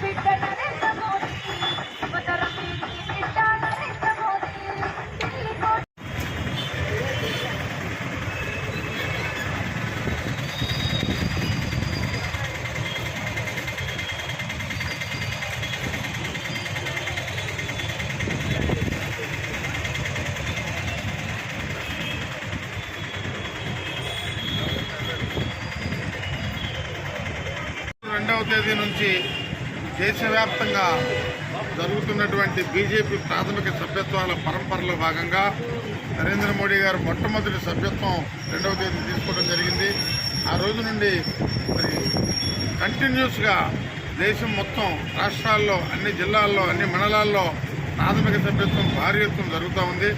బిడ్డ నరేంద్ర మోదీ బిడ్డ నరేంద్ర మోదీ రెండవ తేదీ నుంచి దేశవ్యాప్తంగా జరుగుతున్నటువంటి బీజేపీ ప్రాథమిక సభ్యత్వాల పరంపరలో భాగంగా నరేంద్ర మోడీ గారు మొట్టమొదటి సభ్యత్వం రెండవ తేదీ తీసుకోవడం జరిగింది. ఆ రోజు నుండి మరి కంటిన్యూస్గా దేశం మొత్తం రాష్ట్రాల్లో అన్ని జిల్లాల్లో అన్ని మండలాల్లో ప్రాథమిక సభ్యత్వం భారీ ఎత్తున జరుగుతూ ఉంది.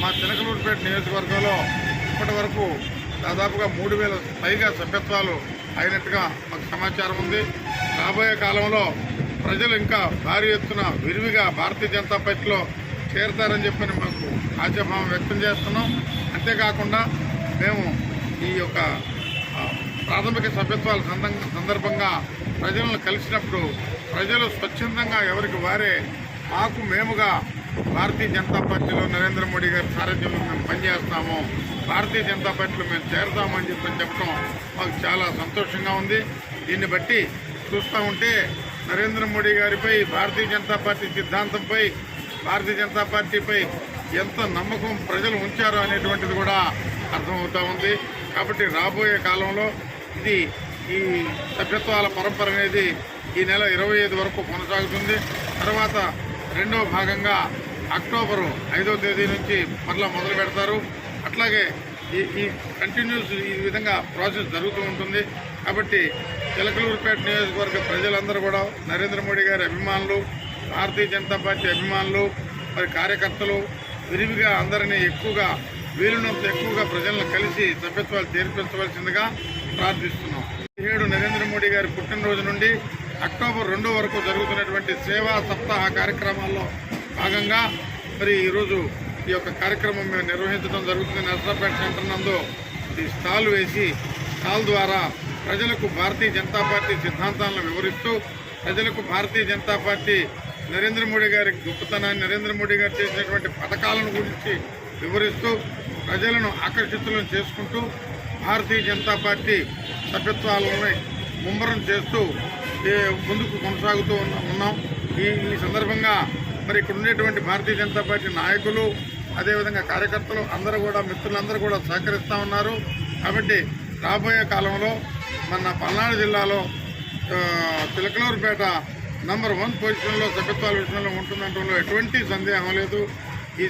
మా చినకలూరుపేట నియోజకవర్గంలో ఇప్పటి వరకు దాదాపుగా మూడు వేల పైగా సభ్యత్వాలు అయినట్టుగా మాకు సమాచారం ఉంది. రాబోయే కాలంలో ప్రజలు ఇంకా భారీ ఎత్తున విరివిగా భారతీయ జనతా పార్టీలో చేరతారని చెప్పని మాకు ఆశాభావం వ్యక్తం చేస్తున్నాం. అంతేకాకుండా మేము ఈ యొక్క ప్రాథమిక సభ్యత్వాల సందర్భంగా ప్రజలను కలిసినప్పుడు ప్రజలు స్వచ్ఛందంగా ఎవరికి వారే మాకు మేముగా భారతీయ జనతా పార్టీలో నరేంద్ర మోడీ గారి సారథ్యంలో మేము పనిచేస్తాము. భారతీయ జనతా పార్టీలో మేము చేరతామని చెప్పని చెప్పడం మాకు చాలా సంతోషంగా ఉంది. దీన్ని బట్టి చూస్తూ ఉంటే నరేంద్ర మోడీ గారిపై భారతీయ జనతా పార్టీ సిద్ధాంతంపై భారతీయ జనతా పార్టీపై ఎంత నమ్మకం ప్రజలు ఉంచారో అనేటువంటిది కూడా అర్థమవుతా ఉంది. కాబట్టి రాబోయే కాలంలో ఇది ఈ సభ్యత్వాల పరంపర అనేది ఈ నెల ఇరవై ఐదు వరకు కొనసాగుతుంది. తర్వాత రెండవ భాగంగా అక్టోబరు ఐదవ తేదీ నుంచి మరలా మొదలు పెడతారు. అట్లాగే ఈ ఈ కంటిన్యూస్ ఈ విధంగా ప్రాసెస్ జరుగుతూ ఉంటుంది. కాబట్టి చిలకలూరుపేట నియోజకవర్గ ప్రజలందరూ కూడా నరేంద్ర మోడీ గారి అభిమానులు భారతీయ జనతా పార్టీ అభిమానులు మరి కార్యకర్తలు విరివిగా అందరినీ ఎక్కువగా వీలున్నంత ఎక్కువగా ప్రజలను కలిసి సభ్యత్వాలు చేర్పించవలసిందిగా ప్రార్థిస్తున్నాం. పదిహేడు నరేంద్ర మోడీ గారి పుట్టినరోజు నుండి అక్టోబర్ రెండో వరకు జరుగుతున్నటువంటి సేవా సప్తాహ కార్యక్రమాల్లో భాగంగా మరి ఈరోజు ఈ యొక్క కార్యక్రమం మేము నిర్వహించడం జరుగుతుంది. నర్సరాపేట సెంటర్ నందు ఈ స్టాల్ వేసి స్టాల్ ద్వారా ప్రజలకు భారతీయ జనతా పార్టీ సిద్ధాంతాలను వివరిస్తూ ప్రజలకు భారతీయ జనతా పార్టీ నరేంద్ర మోడీ గారి గొప్పతనాన్ని నరేంద్ర మోడీ గారు చేసినటువంటి పథకాలను గురించి వివరిస్తూ ప్రజలను ఆకర్షితులను చేసుకుంటూ భారతీయ జనతా పార్టీ సభ్యత్వాలను ముమ్మరం చేస్తూ ముందుకు కొనసాగుతూ ఉన్నాం. ఈ ఈ సందర్భంగా మరి ఇక్కడ ఉండేటువంటి భారతీయ జనతా పార్టీ నాయకులు అదేవిధంగా కార్యకర్తలు అందరూ కూడా మిత్రులందరూ కూడా సహకరిస్తూ ఉన్నారు. కాబట్టి రాబోయే కాలంలో మన పల్నాడు జిల్లాలో తిలకలూరుపేట చిలకలూరుపేట నంబర్ వన్ పొజిషన్లో సభ్యత్వాల విషయంలో ఉంటుందంటంలో ఎటువంటి సందేహం లేదు. ఈ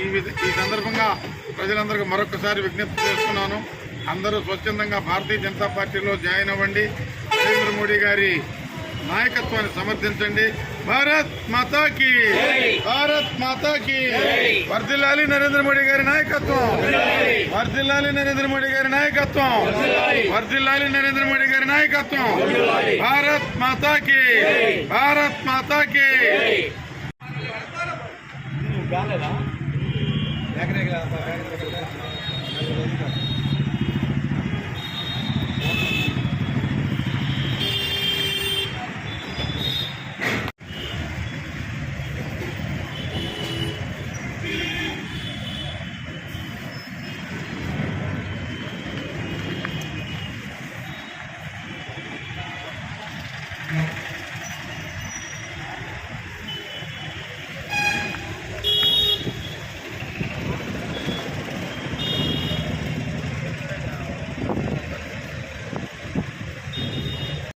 ఈ విధ- ఈ సందర్భంగా ప్రజలందరికీ మరొకసారి విజ్ఞప్తి చేస్తున్నాను. అందరూ స్వచ్ఛందంగా భారతీయ జనతా పార్టీలో జాయిన్ అవ్వండి. నరేంద్ర మోడీ గారి నాయకత్వాన్ని సమర్థించండి. భారత్ మాతాకి భారత్ మాతాకి వర్ధిల్లాలి నరేంద్ర మోడీ గారి నాయకత్వం. వర్ధిల్లాలి నరేంద్ర మోడీ గారి నాయకత్వం. వర్ధిల్లాలి నరేంద్ర మోడీ గారి నాయకత్వం. భారత్ మాతాకి భారత్ మాతాకి కాలేదా